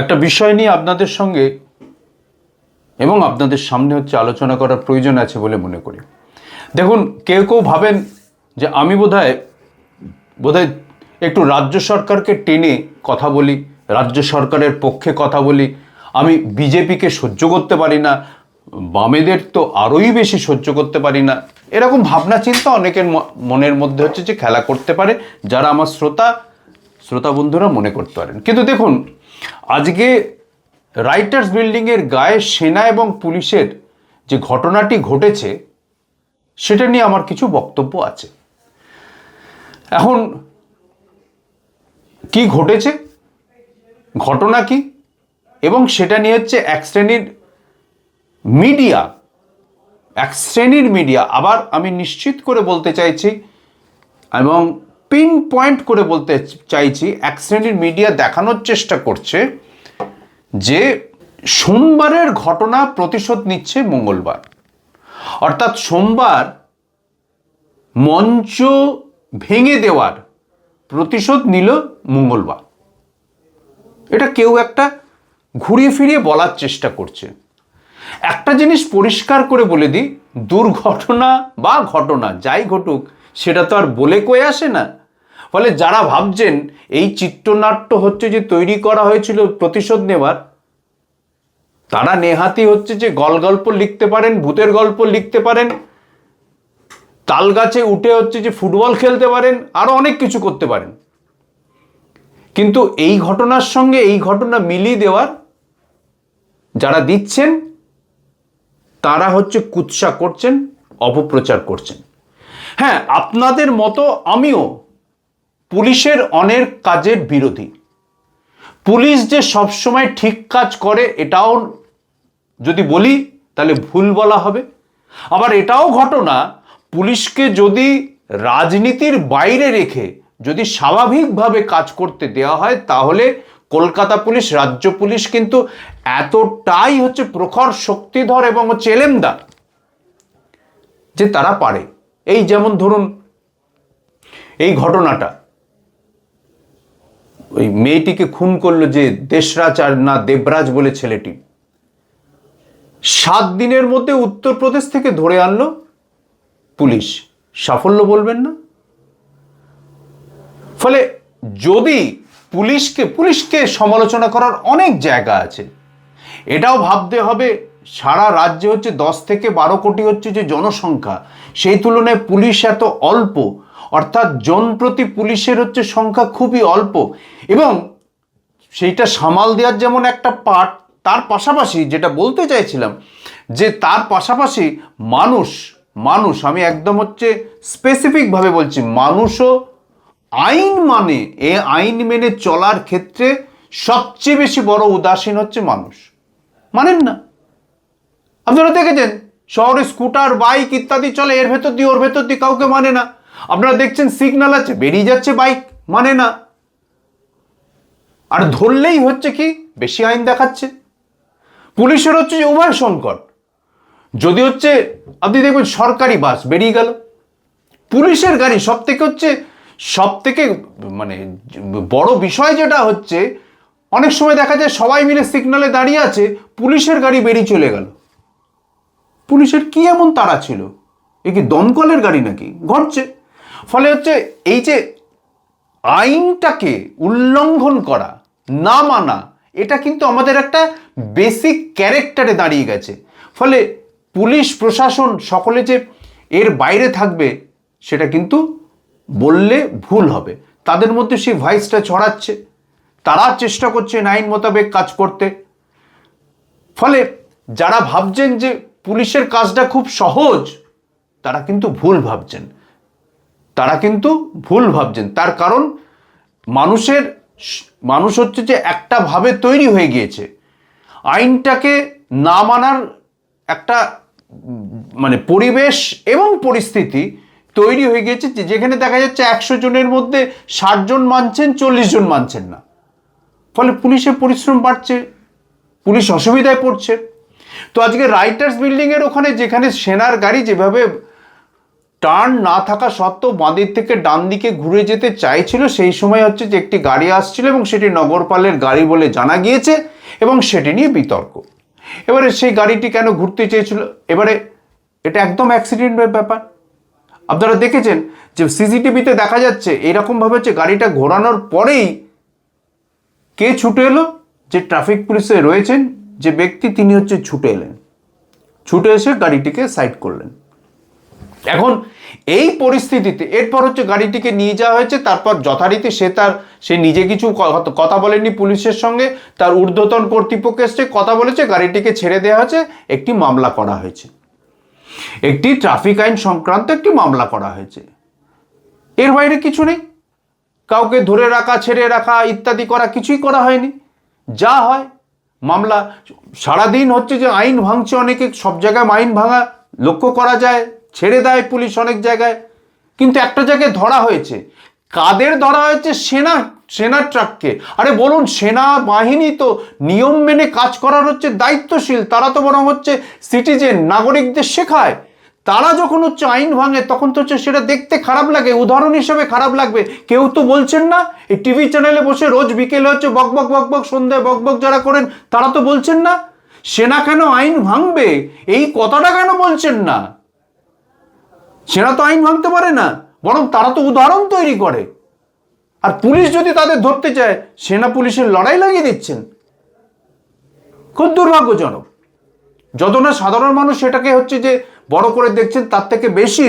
একটা বিষয় নিয়ে আপনাদের সঙ্গে এবং আপনাদের সামনে হচ্ছে আলোচনা করার প্রয়োজন আছে বলে মনে করি। দেখুন, কেউ কেউ ভাবেন যে আমি বোধহয় বোধহয় একটু রাজ্য সরকারকে টেনে কথা বলি, রাজ্য সরকারের পক্ষে কথা বলি। আমি বিজেপিকে সহ্য করতে পারি না, বামেদের তো আরোই বেশি সহ্য করতে পারি না। এরকম ভাবনা চিন্তা অনেকের মনের মধ্যে হচ্ছে যে খেলা করতে পারে, যারা আমার শ্রোতা শ্রোতা বন্ধুরা মনে করতে পারেন। কিন্তু দেখুন আজকে রাইটার্স বিল্ডিংয়ের গায়ে সেনা এবং পুলিশের যে ঘটনাটি ঘটেছে, সেটা নিয়ে আমার কিছু বক্তব্য আছে। এখন, কি ঘটেছে? ঘটনা কি? এবং সেটা নিয়ে হচ্ছে এক শ্রেণির মিডিয়া, এক শ্রেণির মিডিয়া, আবার আমি নিশ্চিত করে বলতে চাইছি, এবং পিন পয়েন্ট করে বলতে চাইছি, এক শ্রেণির মিডিয়া দেখানোর চেষ্টা করছে যে সোমবারের ঘটনা প্রতিশোধ নিচ্ছে মঙ্গলবার। অর্থাৎ সোমবার মঞ্চ ভেঙে দেওয়ার প্রতিশোধ নিল মঙ্গলবার। এটা কেউ একটা ঘুরিয়ে ফিরিয়ে বলার চেষ্টা করছে। একটা জিনিস পরিষ্কার করে বলে দিই, দুর্ঘটনা বা ঘটনা যাই ঘটুক, সেটা তো আর বলে কয়ে আসে না। ফলে যারা ভাবছেন এই চিত্রনাট্য হচ্ছে যে তৈরি করা হয়েছিল প্রতিশোধ নেওয়ার তারা নেহাতি হচ্ছে যে গল গল্প লিখতে পারেন, ভূতের গল্প লিখতে পারেন, তাল গাছে উঠে হচ্ছে যে ফুটবল খেলতে পারেন আরও অনেক কিছু করতে পারেন। কিন্তু এই ঘটনার সঙ্গে এই ঘটনা মিলিয়ে দেওয়ার যারা দিচ্ছেন, তারা হচ্ছে কুৎসা করছেন, অপপ্রচার করছেন। হ্যাঁ আপনাদের মতো আমিও পুলিশের অনেক কাজের বিরোধী। পুলিশ যে সবসময় ঠিক কাজ করে, এটাও যদি বলি, তাহলে ভুল বলা হবে। আবার এটাও ঘটনা, পুলিশকে যদি রাজনীতির বাইরে রেখে যদি স্বাভাবিকভাবে কাজ করতে দেওয়া হয়, তাহলে কলকাতা পুলিশ, রাজ্য পুলিশ কিন্তু এতটাই হচ্ছে প্রখর শক্তিধর এবং হচ্ছে এলেমদার যে তারা পারে। এই যেমন ধরুন, এই ঘটনাটা। ওই মেয়েটিকে খুন করল যে দেশরাজ আর না দেবরাজ বলে ছেলেটি। সাত দিনের মধ্যে উত্তরপ্রদেশ থেকে ধরে আনলো পুলিশ। সাফল্য বলবেন না। ফলে যদি পুলিশকে পুলিশকে সমালোচনা করার অনেক জায়গা আছে, এটাও ভাবতে হবে সারা রাজ্যে হচ্ছে দশ থেকে বারো কোটি হচ্ছে যে জনসংখ্যা। সেই তুলনায় পুলিশ এত অল্প অর্থাৎ জন প্রতি পুলিশের হচ্ছে সংখ্যা খুবই অল্প। এবং সেইটা সামাল দেওয়ার যেমন একটা পার্ট তার পাশাপাশি যেটা বলতে চাইছিলাম, যে তার পাশাপাশি মানুষ মানুষ, আমি একদম হচ্ছে স্পেসিফিকভাবে বলছি, মানুষও আইন মানে এ আইন মেনে চলার ক্ষেত্রে সবচেয়ে বেশি বড় উদাসীন হচ্ছে মানুষ। মানেন না। আপনারা দেখেছেন, শহরে স্কুটার বাইক ইত্যাদি চলে, এর ভেতর দিয়ে, ওর ভেতর দিয়ে কাউকে মানে না। আপনারা দেখছেন সিগনাল আছে, বেরিয়ে যাচ্ছে বাইক মানে না। আর ধরলেই হচ্ছে কি, বেশি আইন দেখাচ্ছে। পুলিশের হচ্ছে যে উভয় সংকট যদি হচ্ছে, আপনি দেখবেন সরকারি বাস বেরিয়ে গেল। পুলিশের গাড়ি সব থেকে হচ্ছে সব থেকে মানে বড় বিষয় যেটা হচ্ছে, অনেক সময় দেখা যায় সবাই মিলে সিগনালে দাঁড়িয়ে আছে, পুলিশের গাড়ি বেরিয়ে চলে গেল। পুলিশের কি এমন তারা ছিল? এ কি দমকলের গাড়ি নাকি? ঘটছে। ফলে হচ্ছে এই যে আইনটাকে উল্লঙ্ঘন করা, না মানা, এটা কিন্তু আমাদের একটা বেসিক ক্যারেক্টারে দাঁড়িয়ে গেছে। ফলে পুলিশ, প্রশাসন সকলে যে এর বাইরে থাকবে, সেটা কিন্তু বললে ভুল হবে। তাদের মধ্যে সেই ভয়েসটা ছড়াচ্ছে। তারা চেষ্টা করছেন আইন মোতাবেক কাজ করতে। ফলে যারা ভাবছেন যে পুলিশের কাজটা খুব সহজ, তারা কিন্তু ভুল ভাবছেন। তারা কিন্তু ভুল ভাবছেন। তার কারণ মানুষের মানুষ হচ্ছে যে একটা ভাবে তৈরি হয়ে গিয়েছে। আইনটাকে না মানার একটা মানে পরিবেশ এবং পরিস্থিতি তৈরি হয়ে গিয়েছে যে- যেখানে দেখা যাচ্ছে একশো জনের মধ্যে ষাট জন মানছেন, চল্লিশ জন মানছেন না। ফলে পুলিশের পরিশ্রম বাড়ছে, পুলিশ অসুবিধায় পড়ছে। তো আজকে রাইটার্স বিল্ডিংয়ের ওখানে যেখানে সেনার গাড়ি যেভাবে টার্ন না থাকা সত্ত্বেও বাঁদিক থেকে ডান দিকে ঘুরে যেতে চাইছিল, সেই সময় হচ্ছে যে একটি গাড়ি আসছিল এবং সেটি নগরপালের গাড়ি বলে জানা গিয়েছে এবং সেটি নিয়ে বিতর্ক। এবারে সেই গাড়িটি কেন ঘুরতে চেয়েছিল? এবারে এটা একদম অ্যাক্সিডেন্টের ব্যাপার। আপনারা দেখেছেন যে সিসিটিভিতে দেখা যাচ্ছে এইরকমভাবে হচ্ছে গাড়িটা ঘোরানোর পরেই কে ছুটে এলো? যে ট্রাফিক পুলিশে রয়েছেন যে ব্যক্তি, তিনি হচ্ছে ছুটে এলেন। ছুটে এসে গাড়িটিকে সাইড করলেন। এখন এই পরিস্থিতিতে এরপর হচ্ছে গাড়িটিকে নিয়ে যাওয়া হয়েছে তারপর যথারীতি সে তার সে নিজে কিছু কথা বলেনি পুলিশের সঙ্গে তার ঊর্ধ্বতন কর্তৃপক্ষ এসছে কথা বলেছে গাড়িটিকে ছেড়ে দেওয়া হয়েছে একটি মামলা করা হয়েছে। একটি ট্রাফিক আইন সংক্রান্ত একটি মামলা করা হয়েছে। এর বাইরে কিছু নেই। কাউকে ধরে রাখা ছেড়ে রাখা ইত্যাদি করা কিছুই করা হয়নি। যা হয় মামলা সারাদিন হচ্ছে যে আইন ভাঙছে অনেকে সব জায়গায় আইন ভাঙা লক্ষ্য করা যায়। ছেড়ে দেয় পুলিশ অনেক জায়গায়। কিন্তু একটা জায়গায় ধরা হয়েছে। কাদের ধরা হয়েছে? সেনা সেনার ট্রাককে। আরে বলুন, সেনা বাহিনী তো নিয়ম মেনে কাজ করার হচ্ছে, দায়িত্বশীল। তারা তো বরং হচ্ছে সিটিজেন নাগরিকদের শেখায়। তারা যখন হচ্ছে আইন ভাঙে, তখন তো হচ্ছে সেটা দেখতে খারাপ লাগে। উদাহরণ হিসেবে খারাপ লাগবে। কেউ তো বলছেন না, এই টিভি চ্যানেলে বসে রোজ বিকেলে হচ্ছে বক বক বক বক, সন্ধ্যায় বক বক যারা করেন, তারা তো বলছেন না। সেনা কেন আইন ভাঙবে? এই কথাটা কেন বলছেন না? সেনা তো আইন ভাঙতে পারে না, বরং তারা তো উদাহরণ তৈরি করে। আর পুলিশ যদি তাদের ধরতে চায়, সেনা পুলিশের লড়াই লাগিয়ে দিচ্ছেন। খুব দুর্ভাগ্যজনক। যত না সাধারণ মানুষ সেটাকে হচ্ছে যে বড় করে দেখছেন, তার থেকে বেশি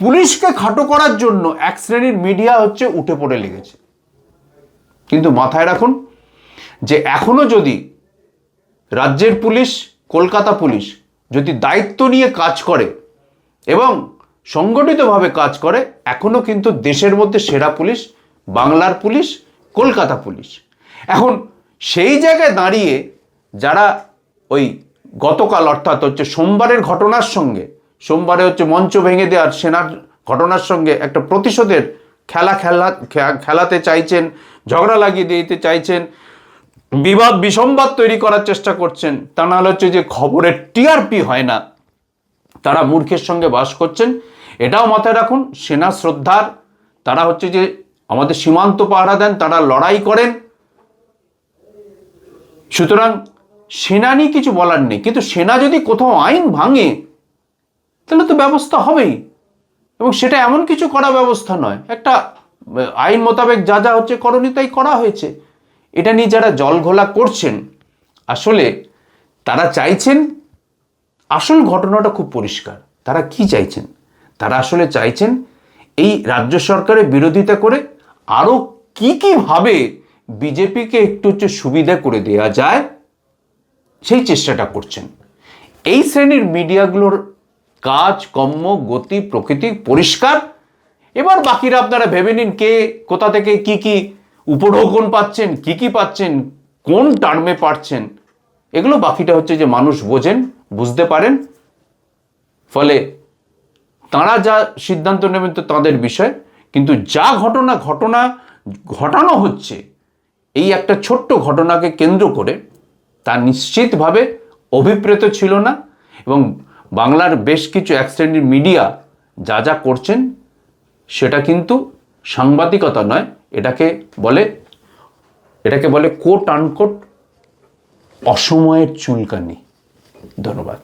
পুলিশকে খাটো করার জন্য এক শ্রেণির মিডিয়া হচ্ছে উঠে পড়ে লেগেছে। কিন্তু মাথায় রাখুন যে এখনও যদি রাজ্যের পুলিশ, কলকাতা পুলিশ যদি দায়িত্ব নিয়ে কাজ করে এবং সংগঠিতভাবে কাজ করে এখনও কিন্তু দেশের মধ্যে সেরা পুলিশ, বাংলার পুলিশ, কলকাতা পুলিশ। এখন সেই জায়গায় দাঁড়িয়ে যারা ওই গতকাল অর্থাৎ হচ্ছে সোমবারের ঘটনার সঙ্গে, সোমবারে হচ্ছে মঞ্চ ভেঙে দেওয়ার সেনার ঘটনার সঙ্গে একটা প্রতিশোধের খেলা খেলা খেলাতে চাইছেন, ঝগড়া লাগিয়ে দিতে চাইছেন, বিবাদ বিসম্বাদ তৈরি করার চেষ্টা করছেন, তা নাহলে হচ্ছে যে খবরের টিআরপি হয় না। তারা মূর্খের সঙ্গে বাস করছেন। এটাও মাথায় রাখুন, সেনা শ্রদ্ধার, তারা হচ্ছে যে আমাদের সীমান্ত পাহারা দেন, তারা লড়াই করেন। সুতরাং সেনা নিয়ে কিছু বলার নেই, কিন্তু সেনা যদি কোথাও আইন ভাঙে, তাহলে তো ব্যবস্থা হবেই। এবং সেটা এমন কিছু করা ব্যবস্থা নয়, একটা আইন মোতাবেক যা যা হচ্ছে করণীয় তাই করা হয়েছে। এটা নিয়ে যারা জল ঘোলা করছেন, আসলে তারা চাইছেন, আসল ঘটনাটা খুব পরিষ্কার, তারা কি চাইছেন? তারা আসলে চাইছেন এই রাজ্য সরকারের বিরোধিতা করে আরও কি কীভাবে বিজেপিকে একটু হচ্ছে সুবিধা করে দেওয়া যায়, সেই চেষ্টাটা করছেন। এই শ্রেণির মিডিয়াগুলোর কাজ, কর্ম, গতি, প্রকৃতি পরিষ্কার। এবার বাকিরা আপনারা ভেবে নিন কে কোথা থেকে কি কি উপঢৌকন পাচ্ছেন, কি কি পাচ্ছেন, কোন টার্মে পাচ্ছেন এগুলো বাকিটা হচ্ছে যে মানুষ বোঝেন, বুঝতে পারেন। ফলে তারা যা সিদ্ধান্ত নেবেন তো তাদের বিষয়, কিন্তু যা ঘটনা ঘটনা ঘটানো হচ্ছে, এই একটা ছোট্ট ঘটনাকে কেন্দ্র করে তা নিশ্চিতভাবে অভিপ্রেত ছিল না এবং বাংলার বেশ কিছু এক শ্রেণির মিডিয়া যা যা করছেন, সেটা কিন্তু সাংবাদিকতা নয়, এটাকে বলে এটাকে বলে কোট আনকোট অসময়ের চুলকানি। ধন্যবাদ।